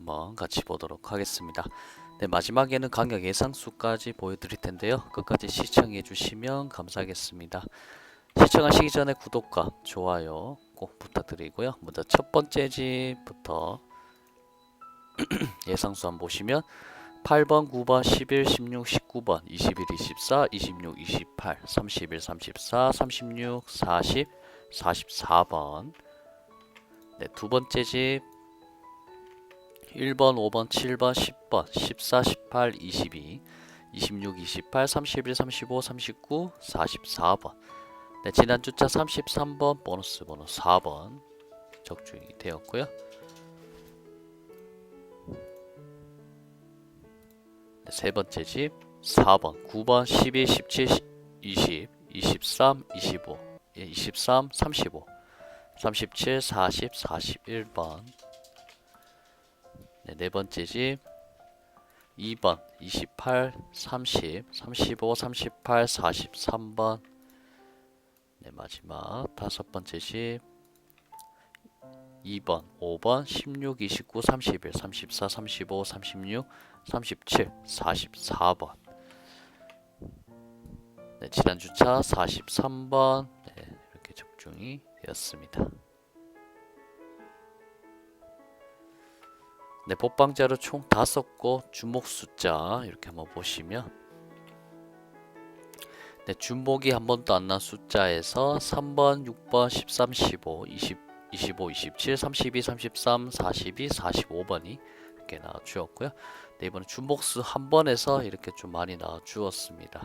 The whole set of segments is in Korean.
한번 같이 보도록 하겠습니다. 네, 마지막에는 강약 예상수까지 보여드릴 텐데요. 끝까지 시청해 주시면 감사하겠습니다. 시청하시기 전에 구독과 좋아요 꼭 부탁드리고요. 먼저 첫 번째 집부터 예상수 한번 보시면 8번, 9번, 11, 16, 19번, 21, 24, 26, 28, 31, 34, 36, 40, 44번. 네, 두 번째 집 1번, 5번, 7번, 10번, 14, 18, 22, 26, 28, 31, 35, 39, 44번. 네, 지난 주차 33번 보너스 번호 4번 적중이 되었고요. 네, 세 번째 집 4번, 9번, 12, 17, 20, 23, 25, 예, 23, 35, 37, 40, 41번. 네, 네 번째 집 2번, 28, 30, 35, 38, 43번. 네, 마지막 다섯 번째 집 2번, 5번, 16, 29, 31, 34, 35, 36, 37, 44번. 네, 지난 주차 43번. 네, 이렇게 적중이 되었습니다. 네, 복방자로 총 5곳 주목 숫자 이렇게 한번 보시면 네, 준목이 한 번도 안 난 숫자에서 3번, 6번, 13, 15, 20, 25, 27, 32, 33, 42, 45번이 이렇게 나와 주었고요. 네, 이번에 준목수 한 번에서 이렇게 좀 많이 나와 주었습니다.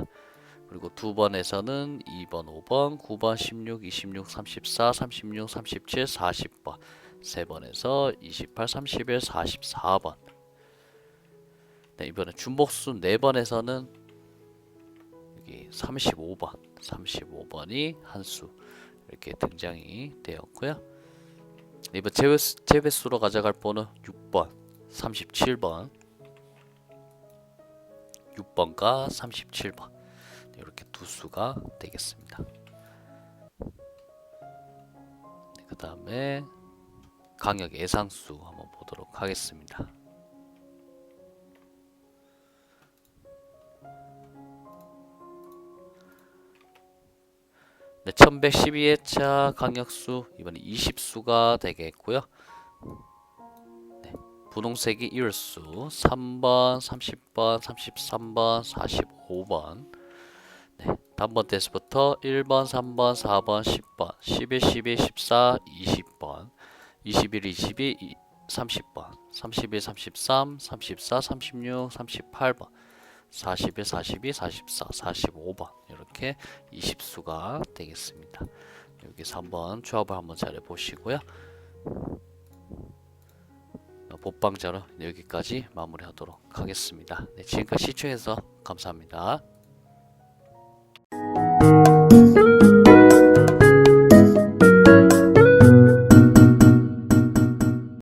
그리고 두 번에서는 2번, 5번, 9번, 16, 26, 34, 36, 37, 40번. 세 번에서 28, 31, 44번. 네, 이번에 준복수 네 번에서는 여기 35번, 35번이 한 수 이렇게 등장이 되었고요. 네, 이번 제외수로 가져갈 번은 6번, 37번, 6번과 37번 네, 이렇게 두 수가 되겠습니다. 네, 그 다음에 강력 예상수 한번 보도록 하겠습니다. 네, 1112회차 강력수 이번에 20수가 되겠고요. 네, 분홍색이 1수 3번, 30번, 33번, 45번 네, 단번 테스트부터 1번, 3번, 4번, 10번, 11, 12, 14, 20번 21, 22, 30번, 31, 33, 34, 36, 38번, 41, 42, 44, 45번 이렇게 20수가 되겠습니다. 여기서 한번 조합을 한번 잘 해보시고요. 복방자로 여기까지 마무리하도록 하겠습니다. 네, 지금까지 시청해서 감사합니다.